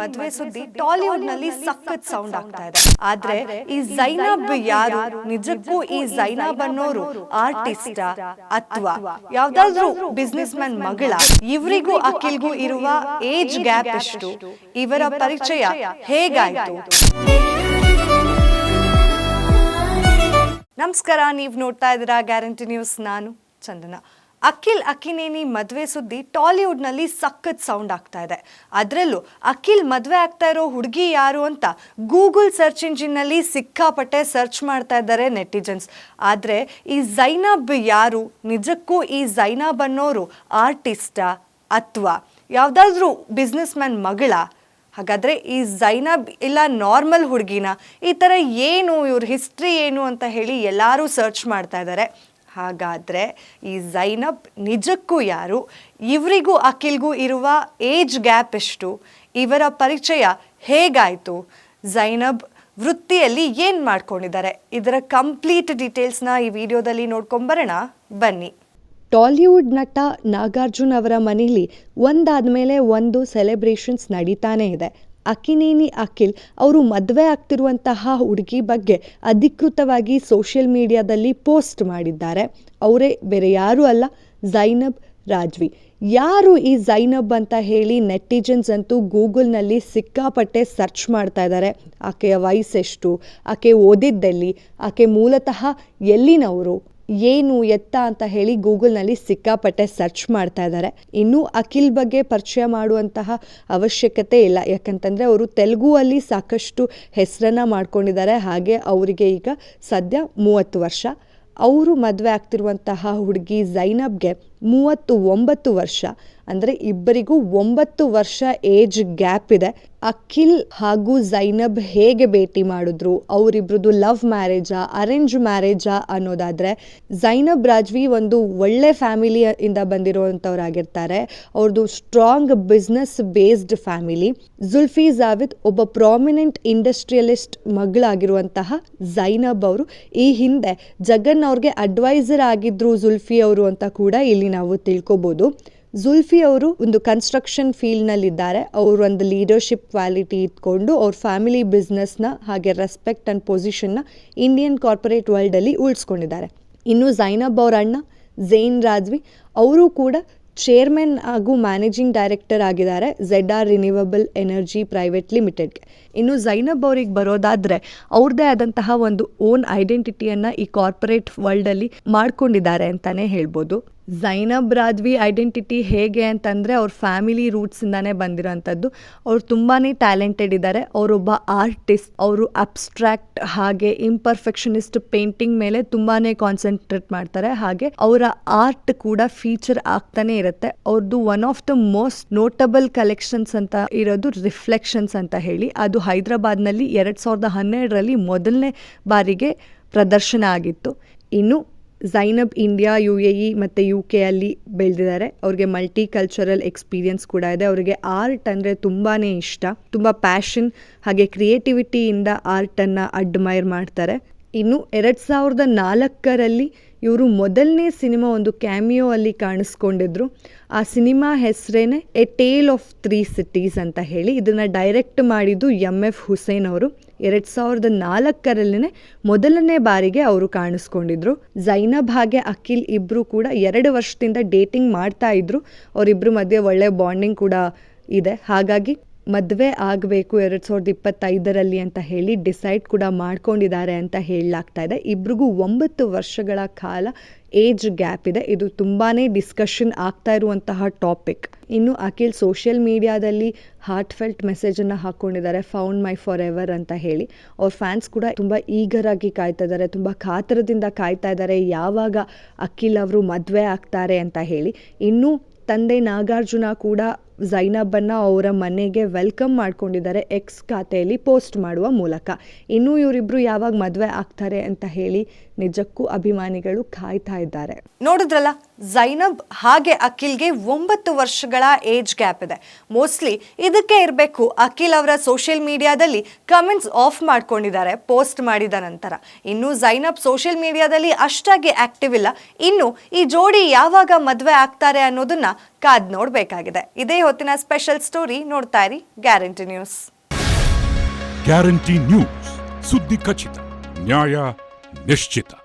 ಮದುವೆ ಸುದ್ದಿ ಟಾಲಿವುಡ್ನಲ್ಲಿ ಸಖತ್ ಸೌಂಡ್ ಆಗ್ತಾ ಇದೆ. ಆದ್ರೆ ಈ ಜೈನಬ್ ಯಾರು? ನಿಜಕ್ಕೂ ಈ ಜೈನಬ್ ಅನ್ನೋರು ಆರ್ಟಿಸ್ಟ್ ಅಥವಾ ಯಾವ್ದಾದ್ರು ಬಿಸ್ನೆಸ್ ಮ್ಯಾನ್ ಮಗಳ. ಇವರಿಗೂ ಅಖಿಲ್ಗೂ ಇರುವ ಏಜ್ ಗ್ಯಾಪ್ ಎಷ್ಟು? ಇವರ ಪರಿಚಯ ಹೇಗಾಯ್ತು? ನಮಸ್ಕಾರ ನೀವು ನೋಡ್ತಾ ಇದ್ದೀರಾ ಗ್ಯಾರಂಟಿ ನ್ಯೂಸ್ ನಾನು ಚಂದನ. ಅಖಿಲ್ ಅಕಿನೇನಿ ಮದುವೆ ಸುದ್ದಿ ಟಾಲಿವುಡ್ನಲ್ಲಿ ಸಖತ್ ಸೌಂಡ್ ಆಗ್ತಾ ಇದೆ. ಅದರಲ್ಲೂ ಅಖಿಲ್ ಮದುವೆ ಆಗ್ತಾ ಇರೋ ಹುಡುಗಿ ಯಾರು ಅಂತ ಗೂಗಲ್ ಸರ್ಚ್ ಇಂಜಿನ್ನಲ್ಲಿ ಸಿಕ್ಕಾಪಟ್ಟೆ ಸರ್ಚ್ ಮಾಡ್ತಾ ಇದ್ದಾರೆ ನೆಟಿಜನ್ಸ್. ಆದರೆ ಈ ಜೈನಬ್ ಯಾರು? ನಿಜಕ್ಕೂ ಈ ಜೈನಬ್ ಅನ್ನೋರು ಆರ್ಟಿಸ್ಟಾ, ಅಥವಾ ಯಾವುದಾದ್ರೂ ಬಿಸ್ನೆಸ್ ಮ್ಯಾನ್ ಮಗಳ? ಹಾಗಾದರೆ ಈ ಜೈನಬ್ ಇಲ್ಲ ನಾರ್ಮಲ್ ಹುಡುಗಿನ ಈ ಥರ ಏನು, ಇವ್ರ ಹಿಸ್ಟ್ರಿ ಏನು ಅಂತ ಹೇಳಿ ಎಲ್ಲರೂ ಸರ್ಚ್ ಮಾಡ್ತಾ ಇದ್ದಾರೆ. ಹಾಗಾದರೆ ಈ ಝೈನಬ್ ನಿಜಕ್ಕೂ ಯಾರು? ಇವರಿಗೂ ಅಖಿಲ್ಗೂ ಇರುವ ಏಜ್ ಗ್ಯಾಪ್ ಎಷ್ಟು? ಇವರ ಪರಿಚಯ ಹೇಗಾಯಿತು? ಝೈನಬ್ ವೃತ್ತಿಯಲ್ಲಿ ಏನು ಮಾಡ್ಕೊಂಡಿದ್ದಾರೆ? ಇದರ ಕಂಪ್ಲೀಟ್ ಡೀಟೇಲ್ಸ್ನ ಈ ವಿಡಿಯೋದಲ್ಲಿ ನೋಡ್ಕೊಂಬರೋಣ ಬನ್ನಿ. ಟಾಲಿವುಡ್ ನಟ ನಾಗಾರ್ಜುನ್ ಅವರ ಮನೆಯಲ್ಲಿ ಒಂದಾದ ಮೇಲೆ ಒಂದು ಸೆಲೆಬ್ರೇಷನ್ಸ್ ನಡೀತಾನೇ ಇದೆ. ಅಕಿನೇನಿ ಅಖಿಲ್ ಅವರು ಮದುವೆ ಆಗ್ತಿರುವಂತಹ ಹುಡುಗಿ ಬಗ್ಗೆ ಅಧಿಕೃತವಾಗಿ ಸೋಷಿಯಲ್ ಮೀಡಿಯಾದಲ್ಲಿ ಪೋಸ್ಟ್ ಮಾಡಿದ್ದಾರೆ. ಅವರೇ ಬೇರೆ ಯಾರೂ ಅಲ್ಲ, ಝೈನಬ್ ರಾಜ್ವಿ. ಯಾರು ಈ ಝೈನಬ್ ಅಂತ ಹೇಳಿ ನೆಟಿಜನ್ಸ್ ಅಂತೂ ಗೂಗಲ್ನಲ್ಲಿ ಸಿಕ್ಕಾಪಟ್ಟೆ ಸರ್ಚ್ ಮಾಡ್ತಾ ಇದ್ದಾರೆ. ಆಕೆಯ ವಯಸ್ಸೆಷ್ಟು? ಆಕೆ ಓದಿದ್ದೆಲ್ಲಿ? ಆಕೆ ಮೂಲತಃ ಎಲ್ಲಿನವರು? ಏನು ಎತ್ತ ಅಂತ ಹೇಳಿ ಗೂಗಲ್ನಲ್ಲಿ ಸಿಕ್ಕಾಪಟ್ಟೆ ಸರ್ಚ್ ಮಾಡ್ತಾ ಇದ್ದಾರೆ. ಇನ್ನೂ ಅಖಿಲ್ ಬಗ್ಗೆ ಪರಿಚಯ ಮಾಡುವಂತಹ ಅವಶ್ಯಕತೆ ಇಲ್ಲ. ಯಾಕಂತಂದರೆ ಅವರು ತೆಲುಗು ಅಲ್ಲಿ ಸಾಕಷ್ಟು ಹೆಸರನ್ನು ಮಾಡ್ಕೊಂಡಿದ್ದಾರೆ. ಹಾಗೆ ಅವರಿಗೆ ಈಗ ಸದ್ಯ ಮೂವತ್ತು ವರ್ಷ. ಅವರು ಮದುವೆ ಆಗ್ತಿರುವಂತಹ ಹುಡುಗಿ ಜೈನಬ್ಗೆ ಮೂವತ್ತು ಒಂಬತ್ತು ವರ್ಷ. ಅಂದರೆ ಇಬ್ಬರಿಗೂ ಒಂಬತ್ತು ವರ್ಷ ಏಜ್ ಗ್ಯಾಪ್ ಇದೆ. ಅಖಿಲ್ ಹಾಗೂ ಝೈನಬ್ ಹೇಗೆ ಭೇಟಿ ಮಾಡಿದ್ರು, ಅವರಿಬ್ರದ್ದು ಲವ್ ಮ್ಯಾರೇಜಾ, ಅರೇಂಜ್ ಮ್ಯಾರೇಜಾ ಅನ್ನೋದಾದರೆ ಝೈನಬ್ ರಾಜ್ವಿ ಒಂದು ಒಳ್ಳೆ ಫ್ಯಾಮಿಲಿಯಿಂದ ಬಂದಿರುವಂಥವ್ರಾಗಿರ್ತಾರೆ. ಅವ್ರದ್ದು strong business based family. Zulfi Javid ಒಬ್ಬ ಪ್ರಾಮಿನೆಂಟ್ ಇಂಡಸ್ಟ್ರಿಯಲಿಸ್ಟ್ ಮಗಳಾಗಿರುವಂತಹ ಝೈನಬ್ ಅವರು. ಈ ಹಿಂದೆ ಜಗನ್ ಅವ್ರಿಗೆ ಅಡ್ವೈಸರ್ ಆಗಿದ್ರು ಜುಲ್ಫಿ ಅವರು ಅಂತ ಕೂಡ ಇಲ್ಲಿ ನಾವು ತಿಳ್ಕೊಬೋದು. ಜುಲ್ಫಿ ಅವರು ಒಂದು ಕನ್ಸ್ಟ್ರಕ್ಷನ್ ಫೀಲ್ಡ್ನಲ್ಲಿದ್ದಾರೆ ಅವರು ಒಂದು ಲೀಡರ್ಶಿಪ್ ಕ್ವಾಲಿಟಿ ಇಟ್ಕೊಂಡು ಅವ್ರ ಫ್ಯಾಮಿಲಿ ಬಿಸ್ನೆಸ್ನ ಹಾಗೆ ರೆಸ್ಪೆಕ್ಟ್ ಆ್ಯಂಡ್ ಪೊಸಿಷನ್ನ ಇಂಡಿಯನ್ ಕಾರ್ಪೊರೇಟ್ ವರ್ಲ್ಡಲ್ಲಿ ಉಳಿಸ್ಕೊಂಡಿದ್ದಾರೆ. ಇನ್ನು ಜೈನಬ್ ಅವ್ರ ಅಣ್ಣ ಝೈನ್ ರಾಜ್ವಿ ಅವರು ಕೂಡ ಚೇರ್ಮನ್ ಹಾಗೂ ಮ್ಯಾನೇಜಿಂಗ್ ಡೈರೆಕ್ಟರ್ ಆಗಿದ್ದಾರೆ Z R renewable energy private ಲಿಮಿಟೆಡ್ಗೆ ಇನ್ನು ಝೈನಬ್ ಅವ್ರಿಗೆ ಬರೋದಾದರೆ ಅವ್ರದ್ದೇ ಆದಂತಹ ಒಂದು ಓನ್ ಐಡೆಂಟಿಟಿಯನ್ನು ಈ ಕಾರ್ಪೊರೇಟ್ ವರ್ಲ್ಡಲ್ಲಿ ಮಾಡ್ಕೊಂಡಿದ್ದಾರೆ ಅಂತಲೇ ಹೇಳ್ಬೋದು. ಜೈನಬ್ ರಾಜ್ವಿ ಐಡೆಂಟಿಟಿ ಹೇಗೆ ಅಂತಂದರೆ ಅವ್ರ ಫ್ಯಾಮಿಲಿ ರೂಟ್ಸಿಂದಾನೇ ಬಂದಿರೋಂಥದ್ದು. ಅವ್ರು ತುಂಬಾ ಟ್ಯಾಲೆಂಟೆಡ್ ಇದ್ದಾರೆ ಅವರೊಬ್ಬ ಆರ್ಟಿಸ್ಟ್ ಅವರು ಅಬ್ಸ್ಟ್ರಾಕ್ಟ್ ಹಾಗೆ ಇಂಪರ್ಫೆಕ್ಷನಿಸ್ಟ್ ಪೇಂಟಿಂಗ್ ಮೇಲೆ ತುಂಬಾ ಕಾನ್ಸಂಟ್ರೇಟ್ ಮಾಡ್ತಾರೆ. ಹಾಗೆ ಅವರ ಆರ್ಟ್ ಕೂಡ ಫೀಚರ್ ಆಗ್ತಾನೆ ಇರುತ್ತೆ. ಅವ್ರದ್ದು one of the most notable collections ಅಂತ ಇರೋದು ರಿಫ್ಲೆಕ್ಷನ್ಸ್ ಅಂತ ಹೇಳಿ. ಅದು ಹೈದರಾಬಾದ್ನಲ್ಲಿ ಎರಡು ಸಾವಿರದ ಹನ್ನೆರಡರಲ್ಲಿ ಮೊದಲನೇ ಬಾರಿಗೆ ಪ್ರದರ್ಶನ ಆಗಿತ್ತು. ಇನ್ನು Zainab India U A E ಮತ್ತು ಯು ಕೆ ಅಲ್ಲಿ ಬೆಳೆದಿದ್ದಾರೆ. ಅವ್ರಿಗೆ ಮಲ್ಟಿ ಕಲ್ಚರಲ್ ಎಕ್ಸ್ಪೀರಿಯನ್ಸ್ ಕೂಡ ಇದೆ. ಅವರಿಗೆ ಆರ್ಟ್ ಅಂದರೆ ತುಂಬಾ ಇಷ್ಟ. ತುಂಬ ಪ್ಯಾಷನ್ ಹಾಗೆ ಕ್ರಿಯೇಟಿವಿಟಿಯಿಂದ ಆರ್ಟನ್ನು ಅಡ್ಮೈರ್ ಮಾಡ್ತಾರೆ. ಇನ್ನು ಎರಡು ಸಾವಿರದ ನಾಲ್ಕರಲ್ಲಿ ಇವರು ಮೊದಲನೇ ಸಿನಿಮಾ ಒಂದು ಕ್ಯಾಮಿಯೋ ಅಲ್ಲಿ ಕಾಣಿಸ್ಕೊಂಡಿದ್ರು. ಆ cinema ಹೆಸರೇನೆ a tale of three cities ಅಂತ ಹೇಳಿ ಇದನ್ನು ಡೈರೆಕ್ಟ್ ಮಾಡಿದ್ದು ಎಂ ಎಫ್ ಹುಸೇನ್ ಅವರು. ಎರಡು ಸಾವಿರದ ನಾಲ್ಕರಲ್ಲೇ ಮೊದಲನೇ ಬಾರಿಗೆ ಅವರು ಕಾಣಿಸ್ಕೊಂಡಿದ್ರು. ಜೈನಬ್ ಹಾಗೆ ಅಖಿಲ್ ಇಬ್ಬರು ಕೂಡ ಎರಡು ವರ್ಷದಿಂದ ಡೇಟಿಂಗ್ ಮಾಡ್ತಾ ಇದ್ರು. ಅವರಿಬ್ಬರ ಮಧ್ಯೆ ಒಳ್ಳೆ ಬಾಂಡಿಂಗ್ ಕೂಡ ಇದೆ. ಹಾಗಾಗಿ ಮದುವೆ ಆಗಬೇಕು ಎರಡು ಸಾವಿರದ ಇಪ್ಪತ್ತೈದರಲ್ಲಿ ಅಂತ ಹೇಳಿ ಡಿಸೈಡ್ ಕೂಡ ಮಾಡ್ಕೊಂಡಿದ್ದಾರೆ ಅಂತ ಹೇಳಲಾಗ್ತಾ ಇದೆ. ಇಬ್ರಿಗೂ ಒಂಬತ್ತು ವರ್ಷಗಳ ಕಾಲ ಏಜ್ ಗ್ಯಾಪ್ ಇದೆ. ಇದು ತುಂಬಾ ಡಿಸ್ಕಷನ್ ಆಗ್ತಾ ಇರುವಂತಹ ಟಾಪಿಕ್. ಇನ್ನು ಅಖಿಲ್ ಸೋಷಿಯಲ್ ಮೀಡಿಯಾದಲ್ಲಿ ಹಾರ್ಟ್ ಫೆಲ್ಟ್ ಮೆಸೇಜನ್ನು ಹಾಕ್ಕೊಂಡಿದ್ದಾರೆ ಫೌಂಡ್ ಮೈ ಫಾರ್ ಎವರ್ ಅಂತ ಹೇಳಿ. ಅವ್ರ ಫ್ಯಾನ್ಸ್ ಕೂಡ ತುಂಬ ಈಗರಾಗಿ ಕಾಯ್ತಾ ಇದ್ದಾರೆ, ತುಂಬ ಕಾತರದಿಂದ ಕಾಯ್ತಾ ಇದ್ದಾರೆ, ಯಾವಾಗ ಅಖಿಲ್ ಅವರು ಮದುವೆ ಆಗ್ತಾರೆ ಅಂತ ಹೇಳಿ. ಇನ್ನು ತಂದೆ ನಾಗಾರ್ಜುನ ಕೂಡ ಜೈನಬ್ಬನ್ನು ಅವರ ಮನೆಗೆ ವೆಲ್ಕಮ್ ಮಾಡ್ಕೊಂಡಿದ್ದಾರೆ ಎಕ್ಸ್ ಖಾತೆಯಲ್ಲಿ ಪೋಸ್ಟ್ ಮಾಡುವ ಮೂಲಕ. ಇನ್ನೂ ಇವರಿಬ್ಬರು ಯಾವಾಗ ಮದುವೆ ಆಗ್ತಾರೆ ಅಂತ ಹೇಳಿ ನಿಜಕ್ಕೂ ಅಭಿಮಾನಿಗಳು ಕಾಯ್ತಾ ಇದ್ದಾರೆ. ನೋಡಿದ್ರಲ್ಲ ಜೈನಬ್ ಹಾಗೆ ಅಖಿಲ್ಗೆ ಒಂಬತ್ತು ವರ್ಷಗಳ ಏಜ್ ಗ್ಯಾಪ್ ಇದೆ. ಮೋಸ್ಟ್ಲಿ ಇದಕ್ಕೆ ಇರಬೇಕು. ಅಖಿಲ್ ಅವರ ಸೋಷಿಯಲ್ ಮೀಡಿಯಾದಲ್ಲಿ ಕಮೆಂಟ್ಸ್ ಆಫ್ ಮಾಡ್ಕೊಂಡಿದ್ದಾರೆ ಪೋಸ್ಟ್ ಮಾಡಿದ ನಂತರ. ಇನ್ನು ಜೈನಬ್ ಸೋಷಿಯಲ್ ಮೀಡಿಯಾದಲ್ಲಿ ಅಷ್ಟಾಗಿ ಆಕ್ಟಿವ್ ಇಲ್ಲ. ಇನ್ನು ಈ ಜೋಡಿ ಯಾವಾಗ ಮದುವೆ ಆಗ್ತಾರೆ ಅನ್ನೋದನ್ನ ಕಾದ್ ನೋಡಬೇಕಾಗಿದೆ. ಇದೇ ಹೊತ್ತಿನ ಸ್ಪೆಷಲ್ ಸ್ಟೋರಿ ನೋಡ್ತಾ ಇರಿ ಗ್ಯಾರಂಟಿ ನ್ಯೂಸ್ ಗ್ಯಾರಂಟಿ ನ್ಯೂಸ್ ಸುದ್ದಿ ಖಚಿತ ನ್ಯಾಯ Mesquita.